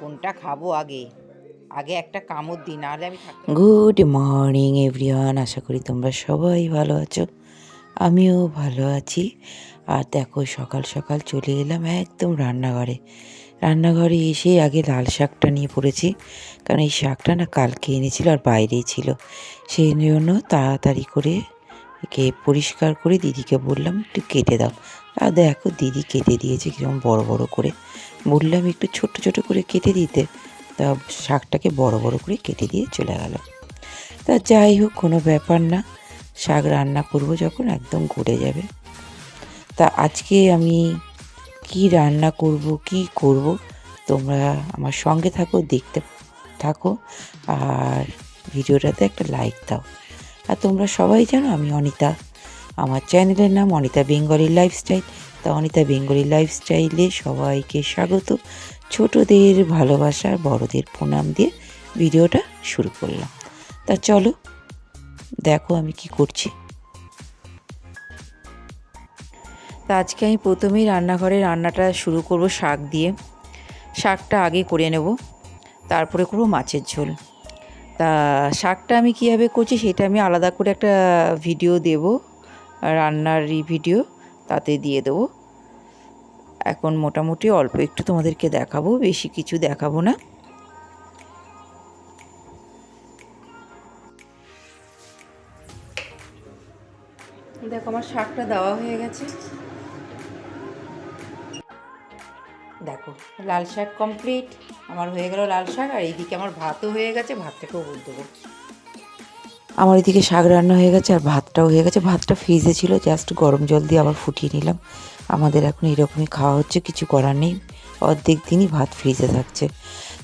কোনটা খাব আগে? আগে একটা কামড় দিই, নাহলে আমি গুড মর্নিং এভরিওয়ান আশা করি তোমরা সবাই ভালো আছো। আমিও ভালো আছি। আর দেখো, সকাল সকাল চলে এলাম একদম রান্নাঘরে। রান্নাঘরে এসে আগে লাল শাকটা নিয়ে পড়েছি। কারণ এই শাকটা না কালকে এনেছিল আর বাইরেই ছিল। সেই জন্য তাড়াতাড়ি করে একে পরিষ্কার করে দিদিকে বললাম, একটু কেটে দাও। আর দেখো, দিদি কেটে দিয়েছে কীরকম বড় বড় করে। বললাম একটু ছোট ছোট করে কেটে দিতে। তা শাকটাকে বড় বড় করে কেটে দিয়ে চলে গেল। তা যাই হোক, কোনো ব্যাপার না। শাক রান্না করব যখন একদম ঘুরে যাবে। তা আজকে আমি কি রান্না করব, কি করব, তোমরা আমার সঙ্গে থাকো, দেখতে থাকো। আর ভিডিওটাতে একটা লাইক দাও। আর তোমরা সবাই জানো আমি অনিতা। আমার চ্যানেলের নাম অনিতা বেঙ্গলি লাইফস্টাইল তা অনিতা বেঙ্গলি লাইফস্টাইলে সবাইকে স্বাগত। ছোটদের ভালোবাসা বড়দের প্রণাম দিয়ে ভিডিওটা শুরু করলাম। তা চলো, দেখো আমি কি করছি। তা আজকে আমি প্রথমেই রান্নাঘরে রান্নাটা শুরু করব শাক দিয়ে। শাকটা আগে করে নেব, তারপরে করব মাছের ঝোল। তা শাকটা আমি কীভাবে করছি সেটা আমি আলাদা করে একটা ভিডিও দেব, রান্নার ভিডিও। তাতে দিয়ে দেবো। এখন মোটামুটি অল্প একটু তোমাদেরকে দেখাবো, বেশি কিছু দেখাবো না। দেখো, আমার শাকটা দেওয়া হয়ে গেছে। দেখো, লাল শাক কমপ্লিট আমার হয়ে গেল লাল শাক, আর এইদিকে আমার ভাতও হয়ে গেছে ভাতটাকেও বল দেবো। আমার এদিকে শাক রান্না হয়ে গেছে আর ভাতটাও হয়ে গেছে। ভাতটা ফ্রিজে ছিল জাস্ট গরম জল দিয়ে আবার ফুটিয়ে নিলাম। আমাদের এখন এরকমই খাওয়া হচ্ছে, কিছু করার নেই। অর্ধেক দিনই ভাত ফ্রিজে থাকছে।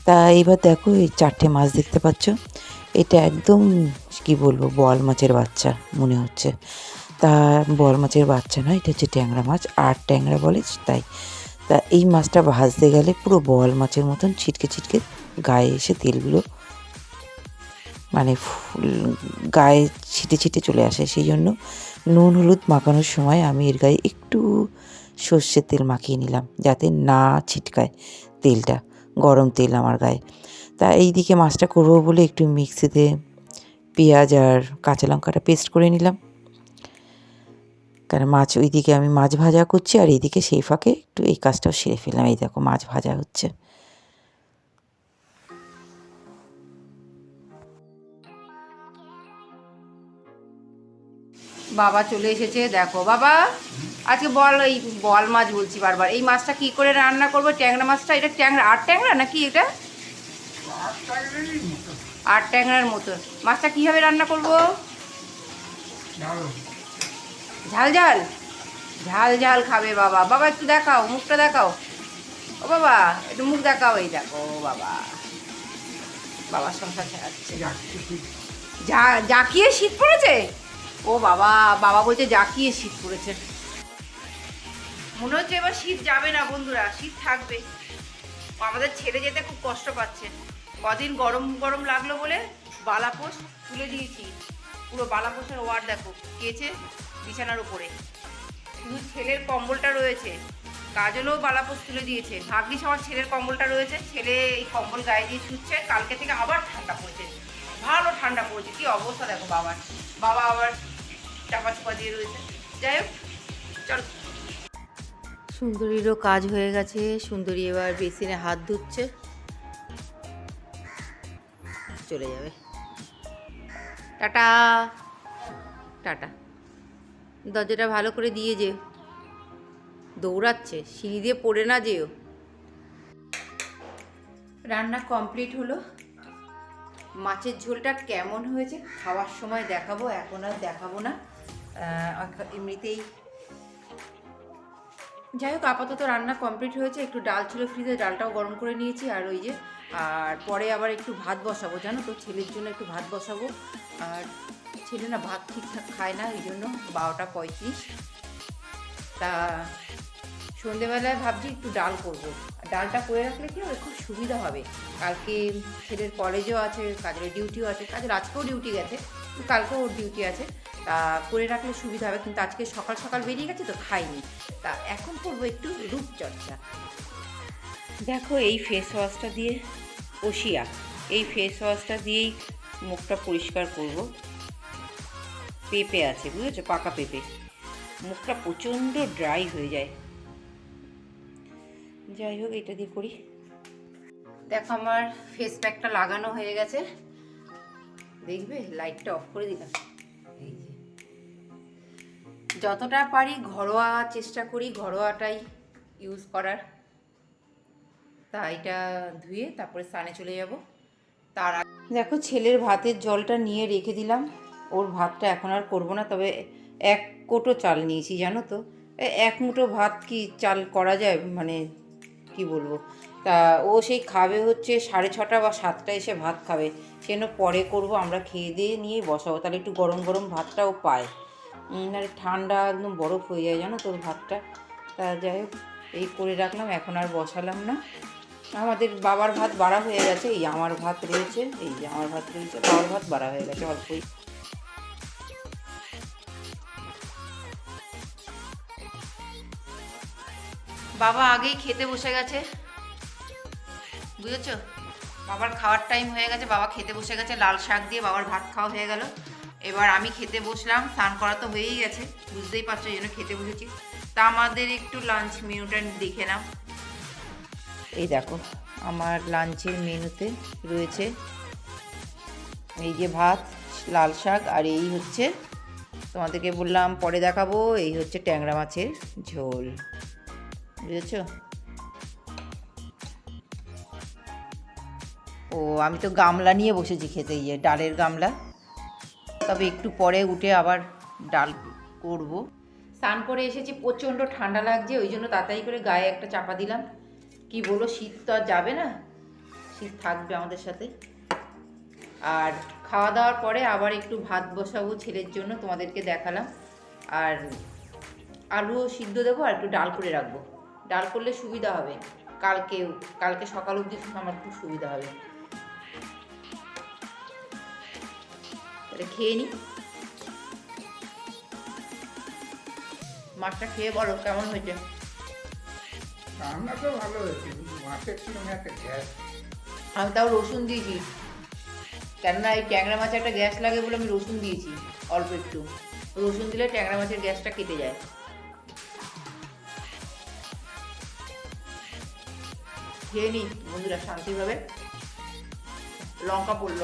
তা এবার দেখো, এই চারটে মাছ দেখতে পাচ্ছ। এটা একদম, কি বলব, বল মাছের বাচ্চা মনে হচ্ছে। তা বল মাছের বাচ্চা নয়, এটা হচ্ছে ট্যাংরা মাছ। আর ট্যাংরা বলে তাই। তা এই মাছটা ভাজতে গেলে পুরো বল মাছের মতন ছিটকে ছিটকে গায়ে এসে তেলগুলো মানে গায়ে ছিটে ছিটে চলে আসে। সেই জন্য নুন, হলুদ মাখানোর সময় আমি এর গায়ে একটু সর্ষের তেল মাখিয়ে নিলাম, যাতে না ছিটকায় তেলটা, গরম তেল আমার গায়ে। তা এই দিকে মাছটা করব বলে একটু মিক্সিতে পেঁয়াজ আর কাঁচা লঙ্কাটা পেস্ট করে নিলাম। কারণ মাছ ওইদিকে আমি মাছ ভাজা করছি আর এইদিকে সেই ফাঁকে একটু এই কাজটাও সেরে ফেললাম। এই দেখো মাছ ভাজা হচ্ছে। বাবা চলে এসেছে, দেখো বাবা। আজকে বল, এই বল মাছ বলছি বারবার। এই মাছটা কি করে রান্না করব? ট্যাংরা মাছটা? এটা ট্যাংরা আর ট্যাংরা নাকি এটা? আর ট্যাংরার মতন মাছটা কীভাবে রান্না করব? ঝাল ঝাল। ঝাল ঝাল খাবে বাবা। বাবা, একটু দেখাও, মুখটা দেখাও। ও বাবা, একটু মুখ দেখাও এই দেখো বাবা। বাবার সংসার যা জাকিয়ে শীত পড়েছে? ও বাবা বাবা বলছে জাকিয়ে শীত পড়েছে। মনে হচ্ছে এবার শীত যাবে না বন্ধুরা, শীত থাকবে। আমাদের ছেড়ে যেতে খুব কষ্ট পাচ্ছে। কদিন গরম গরম লাগল বলে বালাপোষ তুলে দিয়েছি। পুরো বালাপোষের ওয়ার দেখো কেছে বিছানার উপরে। শুধু ছেলের কম্বলটা রয়েছে। কাজলও বালাপোষ তুলে দিয়েছে। ভাগ্যিস আমার ছেলের কম্বলটা রয়েছে। ছেলে এই কম্বল গায়ে দিয়ে শুচ্ছে কালকে থেকে আবার ঠান্ডা পড়েছে। ভালো ঠান্ডা পড়েছে, কি অবস্থা দেখো বাবার। বাবা আবার সুন্দরীরও কাজ হয়ে গেছে। সুন্দরী এবার বেসিনে হাত ধুচ্ছে। চলে যাবে। টাটা। টাটা। দরজাটা ভালো করে দিয়ে যে। দৌড়াচ্ছে। সিঁড়ি দিয়ে পড়ে না যেও। রান্না কমপ্লিট হলো। মাছের ঝোলটা কেমন হয়েছে খাওয়ার সময় দেখাবো, এখন আর দেখাবো না। এমনিতেই যাই হোক, আপাতত রান্না কমপ্লিট হয়েছে। একটু ডাল ছিল ফ্রিজে ডালটাও গরম করে নিয়েছি, আর ওই যে, আর পরে আবার একটু ভাত বসাবো। জানো তো, ছেলের জন্য একটু ভাত বসাবো। আর ছেলে না ভাত ঠিকঠাক খায় না, এই জন্য বারোটা পঁয়ত্রিশ। তা সন্ধেবেলায় ভাবছি একটু ডাল করব। ডালটা করে রাখলে কি হবে? খুব সুবিধা হবে। কালকে ছেলের কলেজও আছে, কাজের ডিউটিও আছে। কাজের আজকেও ডিউটি গেছে, কালকেও ওর ডিউটি আছে। তা করে রাখলে সুবিধা হবে। কিন্তু আজকে সকাল সকাল বেরিয়ে গেছে তো খাইনি। তা এখন করব একটু রূপচর্চা। দেখো এই ফেস ওয়াশটা দিয়ে ওশিয়া এই ফেস ওয়াশটা দিয়েই মুখটা পরিষ্কার করব। পেঁপে আছে বুঝেছ? পাকা পেঁপে। মুখটা প্রচণ্ড ড্রাই হয়ে যায়। যাই হোক এটা দিয়ে করি। দেখো আমার ফেস প্যাকটা লাগানো হয়ে গেছে। দেখবে? লাইটটা অফ করে দিলাম। যতটা পারি ঘরোয়া চেষ্টা করি, ঘরোয়াটাই ইউজ করার। তা এটা ধুয়ে তারপরে স্নানে চলে যাব। তার দেখো ছেলের ভাতের জলটা নিয়ে রেখে দিলাম। ওর ভাতটা এখন আর করব না, তবে এক কোটো চাল নিয়েছি, জানো তো? এক মুঠো ভাত কি চাল করা যায়? মানে কি বলব? তা ও সেই খাবে হচ্ছে সাড়ে ছটা বা সাতটা এসে ভাত খাবে। সেজন্য পরে করব, আমরা খেয়ে দিয়ে নিয়ে বসাবো। তাহলে একটু গরম গরম ভাতটাও পায়। নাহলে ঠান্ডা একদম বরফ হয়ে যায়, জানো তোর ভাতটা? তা যাই হোক, এই করে রাখলাম, এখন আর বসালাম না। আমাদের বাবার ভাত বাড়া হয়ে গেছে, এই আমার ভাত রয়েছে, এই যে আমার ভাত রয়েছে, বাবার ভাত বাড়া হয়ে গেছে অল্পই। বাবা আগেই খেতে বসে গেছে। বুঝেছ? বাবার খাওয়ার টাইম হয়ে গেছে, বাবা খেতে বসে গেছে, লাল শাক দিয়ে বাবার ভাত খাওয়া হয়ে গেল। এবার আমি খেতে বসলাম, স্নান করা তো হয়েই গেছে, বুঝতেই পারছ এই জন্য খেতে বসেছি। তা আমাদের একটু লাঞ্চ মেনুটা দেখে নাও। এই দেখো, আমার লাঞ্চের মেনুতে রয়েছে এই যে ভাত, লাল শাক, আর এই হচ্ছে, তোমাদেরকে বললাম, পরে দেখাবো, এই হচ্ছে ট্যাংরা মাছের ঝোল। বুঝেছ? ও, আমি তো গামলা নিয়ে বসেছি খেতে গিয়ে ডালের গামলা। তবে একটু পরে উঠে আবার ডাল করব। স্নান করে এসেছি, প্রচণ্ড ঠান্ডা লাগছে, ওই জন্য তাড়াতাড়ি করে গায়ে একটা চাপা দিলাম। কি বলো শীত তো আর যাবে না, শীত থাকবে আমাদের সাথে। আর খাওয়া দাওয়ার পরে আবার একটু ভাত বসাবো ছেলের জন্য, তোমাদেরকে দেখালাম। আর আলুও সিদ্ধ দেবো আর একটু ডাল করে রাখব। ডাল করলে সুবিধা হবে। কালকে কালকে সকাল অবধি আমার খুব সুবিধা হবে। তাহলে খেয়ে নি। মাছটা খেয়ে বলো কেমন হয়েছে? রান্না তো ভালো হয়েছে মাছের একটা গ্যাস। আমি তাও রসুন দিয়েছি। কেননা এই ট্যাংরা মাছে একটা গ্যাস লাগে বলে আমি রসুন দিয়েছি অল্প একটু। রসুন দিলে ট্যাংরা মাছের গ্যাসটা কেটে যায়। খেয়ে নি বন্ধুরা শান্তিভাবে। লঙ্কা পড়ল।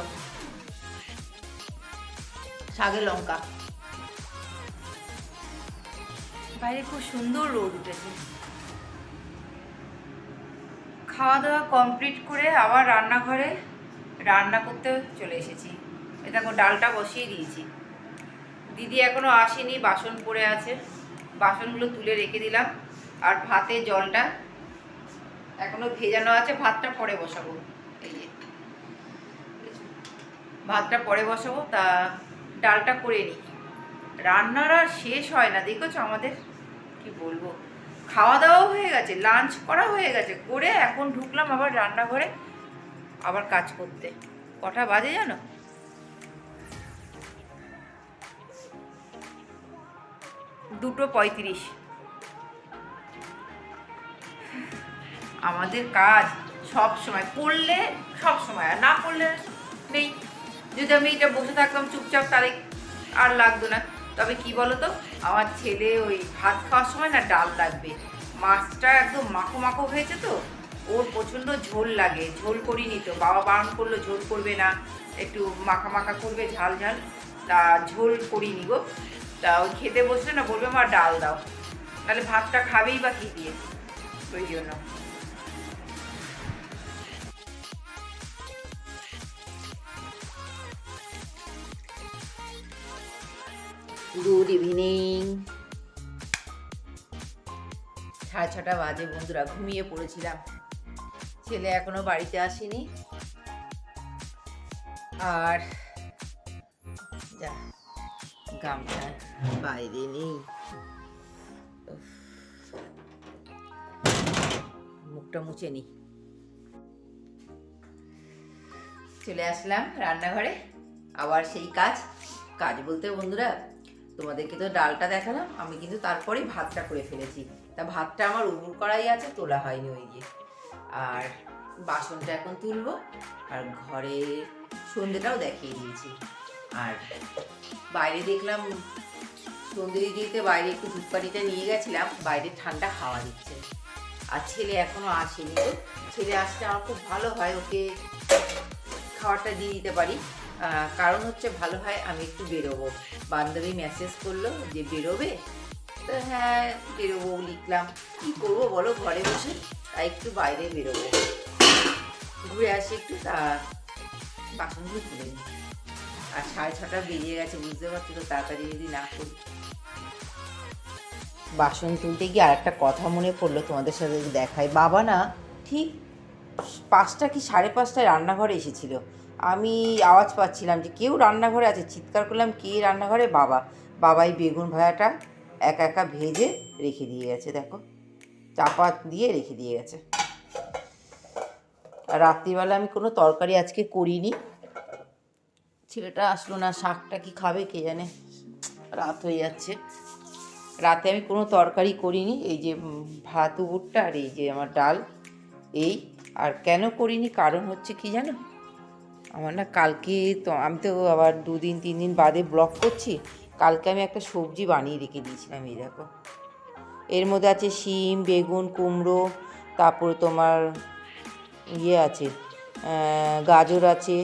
শাকের লঙ্কা। বাইরে খুব সুন্দর রোদ উঠেছে। খাওয়া দাওয়া কমপ্লিট করে আবার রান্নাঘরে রান্না করতে চলে এসেছি। দেখো, ডালটা বসিয়ে দিয়েছি। দিদি এখনও আসেনি, বাসন পড়ে আছে। বাসনগুলো তুলে রেখে দিলাম। আর ভাতে জলটা এখনও ভেজানো আছে, ভাতটা পরে বসাবো। এই যে। ভাতটা পরে বসাবো, তা ডালটা করে নিই। রান্নার আর শেষ হয় না, দেখেছ আমাদের? কি বলব? খাওয়া দাওয়া হয়ে গেছে লাঞ্চ করা হয়ে গেছে, করে এখন ঢুকলাম আবার রান্নাঘরে, আবার কাজ করতে। কটা বাজে জানো? দুটো পঁয়ত্রিশ। আমাদের কাজ সব সময়, করলে সব সময়, আর না করলে নেই। যদি আমি এটা বসে থাকতাম চুপচাপ, তাহলে আর লাগতো না। তবে কি বলতো? আমার ছেলে ওই ভাত খাওয়ার সময় না ডাল লাগবে। মাছটা একদম মাখো মাখো হয়েছে তো। ওর প্রচণ্ড ঝোল লাগে। ঝোল করিনি তো। বাবা বারণ করল, ঝোল করবে না। একটু মাখা মাখা করবে, ঝাল ঝাল। তা ঝোল করিনি গো। তা ওই খেতে বসলে না বলবে আমার ডাল দাও। তাহলে ভাতটা খাবেই বা কী দিয়ে? ওই জন্য। গুড ইভিনিং সাড়ে ছটা বাজে বন্ধুরা, ঘুমিয়ে পড়েছিলাম। ছেলে এখনও বাড়িতে আসেনি। আর যা গামছা বাইরে নেই। মুখটা মুছে নি। চলে আসলাম রান্নাঘরে। আবার সেই কাজ কাজ বলতে বন্ধুরা তোমাদেরকে তো ডালটা দেখালাম, আমি কিন্তু তারপরেই ভাতটা করে ফেলেছি। তা ভাতটা আমার উবুর করাই আছে, তোলা হয়নি ওই যে। আর বাসনটা এখন তুলবো, আর ঘরে সন্ধেটাও দেখিয়ে দিয়েছি। আর বাইরে দেখলাম সন্ধে দিতে বাইরে একটু ধূপকাঠিটা নিয়ে গেছিলাম, বাইরে ঠান্ডা হাওয়া দিচ্ছে। আর ছেলে এখনও আসেনি। ছেলে আসলে আমার খুব ভালো হয়, ওকে খাবারটা দিয়ে দিতে পারি। কারণ হচ্ছে ভালো হয় আমি একটু বেরোবো। বান্ধবী মেসেজ করল যে, বেরোবে? তো হ্যাঁ বেরোবো লিখলাম। কী করব বলো, ঘরে বসে? তাই একটু বাইরে বেরোবো। ঘুরে আসি একটু, তা বাসনগুলো তুলে আর সাড়ে ছটা বেরিয়ে গেছে, বুঝতে পারছি তো, তাড়াতাড়ি যদি না করি। বাসন তুলতে গিয়ে আর একটা কথা মনে পড়ল তোমাদের সাথে দেখাই বাবা না, ঠিক পাঁচটা কি সাড়ে পাঁচটায় রান্নাঘরে এসেছিল। আমি আওয়াজ পাচ্ছিলাম যে কেউ রান্নাঘরে আছে। চিৎকার করলাম, কে রান্নাঘরে? বাবা। বাবাই বেগুন ভাজাটা একা একা ভেজে রেখে দিয়ে গেছে, দেখো। চাপা দিয়ে রেখে দিয়ে গেছে। আর রাত্রিবেলা আমি কোনো তরকারি আজকে করিনি। ছেলেটা আসলো না, শাকটা কি খাবে কে জানে? রাত হয়ে যাচ্ছে। রাতে আমি কোনো তরকারি করিনি। এই যে ভাত উবুরটা আর এই যে আমার ডাল, এই। আর কেন করিনি? কারণ হচ্ছে কি জানো? আমার না কালকে তো, আমি তো আবার দুদিন তিন দিন বাদে ব্লক করছি। কালকে আমি একটা সবজি বানিয়ে রেখে দিয়েছিলাম, এই দেখো। এর মধ্যে আছে শিম, বেগুন, কুমড়ো, তারপরে তোমার ইয়ে আছে গাজর আছে,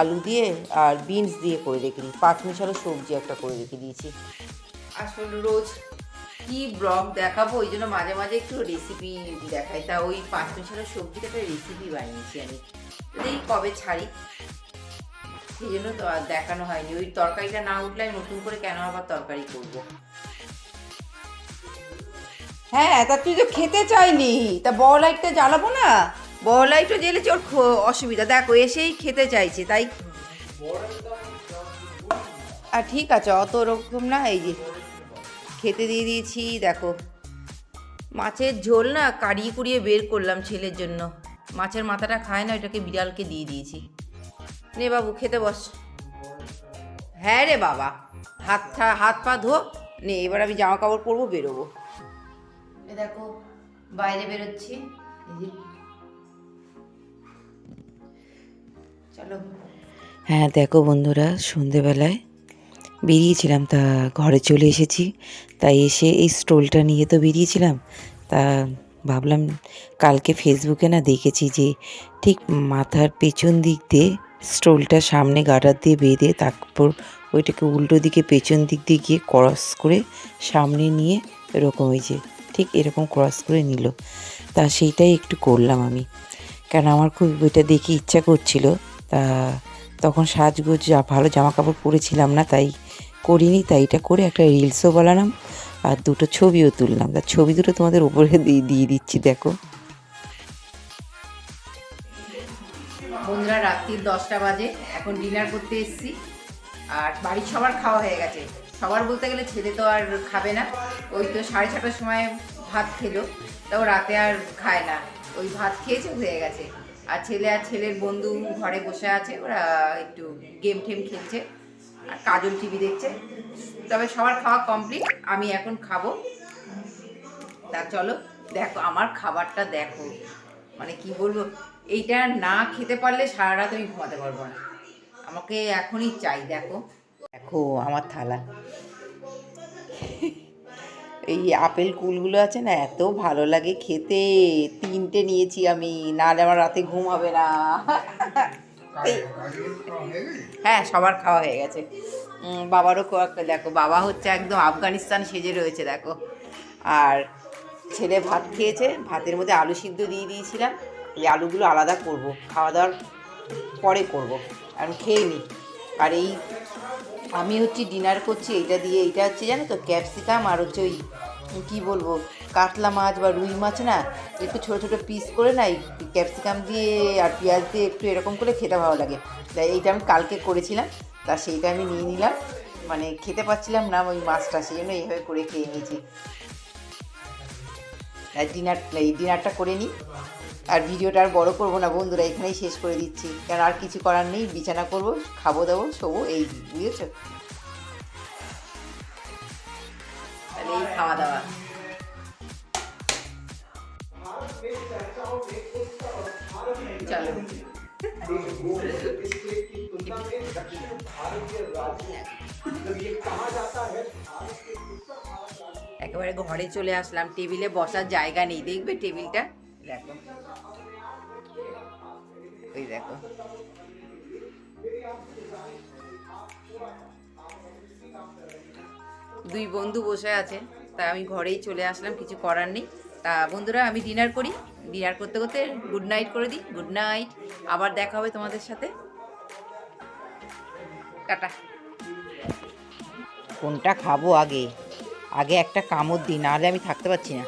আলু দিয়ে আর বিনস দিয়ে করে রেখে দিই পাঁচ মিশালো সবজি একটা করে রেখে দিয়েছি। আসলে রোজ কি ব্লগ দেখাবো? ওই জন্য মাঝে মাঝে একটু রেসিপি দেখাই। তা ওই পাঁচ মিশালো সবজিটা একটা রেসিপি বানিয়েছি আমি। এই কবে ছাড়ি? সেই জন্য তো আর দেখানো হয়নি। ওই তরকারিটা না উঠলে আমি নতুন করে কেন আবার তরকারি করব? হ্যাঁ তা তুই তো খেতে চাইনি। তা বড় লাইটটা জ্বালাবো না? বড় লাইটও জ্বেলেছে ওর অসুবিধা। দেখো এসেই খেতে চাইছে, তাই? আর ঠিক আছে, অত ওরকম না, এই যে খেতে দিয়ে দিয়েছি, দেখো। মাছের ঝোল না কাড়িয়ে কুড়িয়ে বের করলাম ছেলের জন্য। মাছের মাথাটা খায় না ওটাকে বিড়ালকে দিয়ে দিয়েছি। নে বাবু খেতে বস। হ্যাঁ রে বাবা হাত থা- হাত পা ধো নে এবার আমি জামা কাপড় পরবো বেরোবো। দেখো বাইরে বেরোচ্ছি। চলো। হ্যাঁ দেখো বন্ধুরা সন্ধেবেলায় বেরিয়েছিলাম তা ঘরে চলে এসেছি। তাই এসে এই স্টোলটা নিয়ে তো বেরিয়েছিলাম। তা ভাবলাম কালকে ফেসবুকে না দেখেছি যে ঠিক মাথার পেছন দিক দিয়ে স্টোলটা সামনে গাডার দিয়ে বেঁধে তারপর ওইটাকে উল্টো দিকে পেছন দিক দিয়ে গিয়ে ক্রস করে সামনে নিয়ে এরকম ওই যে ঠিক এরকম ক্রস করে নিল। তা সেইটাই একটু করলাম আমি। কারণ আমার খুব ওইটা দেখে ইচ্ছা করছিল। তা তখন সাজগোজ ভালো জামা কাপড় পরেছিলাম না তাই করিনি, তাই এটা করে একটা রিলসও বানালাম আর দুটো ছবিও তুললাম। তা ছবি দুটো তোমাদের উপরে দিয়ে দিচ্ছি, দেখো। বন্ধুরা রাত্রির দশটা বাজে। এখন ডিনার করতে এসেছি। আর বাড়ির সবার খাওয়া হয়ে গেছে। সবার বলতে গেলে ছেলে তো আর খাবে না। ওই তো সাড়ে ছটার সময় ভাত খেলো। তাও রাতে আর খায় না। ওই ভাত খেয়েছে, হয়ে গেছে। আর ছেলে আর ছেলের বন্ধু ঘরে বসে আছে। ওরা একটু গেম টেম খেলছে। আর কাজল টিভি দেখছে। তবে সবার খাওয়া কমপ্লিট আমি এখন খাব। তা চলো, দেখো, আমার খাবারটা দেখো। মানে কি বলব, এইটা না খেতে পারলে সারা রাত আমি ঘুমাতে পারব না। আমাকে এখনই চাই, দেখো। দেখো আমার থালা। এই আপেল কুলগুলো আছে না, এত ভালো লাগে খেতে। তিনটে নিয়েছি আমি, নাহলে আমার রাতে ঘুম হবে না। হ্যাঁ সবার খাওয়া হয়ে গেছে। বাবারও দেখো, বাবা হচ্ছে একদম আফগানিস্তান সেজে রয়েছে, দেখো। আর ছেলে ভাত খেয়েছে, ভাতের মধ্যে আলু সিদ্ধ দিয়ে দিয়েছিলাম। এই আলুগুলো আলাদা করব খাওয়া দাওয়ার পরে করব আমি খেয়ে নিই আর এই আমি হচ্ছে ডিনার করছি, এইটা দিয়ে, এইটা হচ্ছে জানো তো ক্যাপসিকাম আর হচ্ছে ওই কী বলব, কাতলা মাছ বা রুই মাছ না, একটু ছোটো ছোটো পিস করে না ক্যাপসিকাম দিয়ে আর পেঁয়াজ দিয়ে একটু এরকম করে খেতে ভালো লাগে। তাই এইটা আমি কালকে করেছিলাম, তা সেইটা আমি নিয়ে নিলাম। মানে খেতে পাচ্ছিলাম না ওই মাছটা, সেই জন্য এইভাবে করে খেয়ে নিয়েছি। ডিনার এই ডিনারটা করে নিই আর ভিডিওটা আর বড় করব না বন্ধুরা, এখানেই শেষ করে দিচ্ছি। কারণ আর কিছু করার নেই, বিছানা করব, খাব দাবো, শোবো, এই বুঝেছ? খাওয়া দাওয়া চলো। একেবারে ঘরে চলে আসলাম, টেবিলে বসার জায়গা নেই। দেখবে টেবিলটা? দেখো। ওই দেখো। দুই বন্ধু বসে আছে, তা আমি ঘরেই চলে আসলাম, কিছু করার নেই। তা বন্ধুরা, আমি ডিনার করি। ডিনার করতে করতে গুড নাইট করে দিই। Good night. আবার দেখা হবে তোমাদের সাথে। টাটা। কোনটা খাব আগে? আগে একটা কামড় দিই, নাহলে আমি থাকতে পারছি না।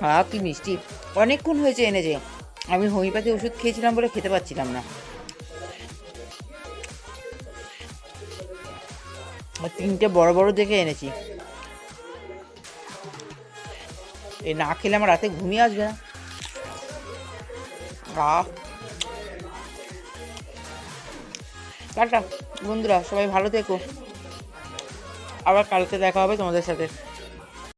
হ্যাঁ কি মিষ্টি। অনেকক্ষণ হয়েছে এনেছে আমি হোমিওপ্যাথি ওষুধ খেয়েছিলাম বলে খেতে পারছিলাম না। তিনটে বড় বড় দেখে এনেছি। এ, না খেলে আমার রাতে ঘুমিয়ে আসবে না। টাটা। বন্ধুরা সবাই ভালো থেকো। আবার কালকে দেখা হবে তোমাদের সাথে।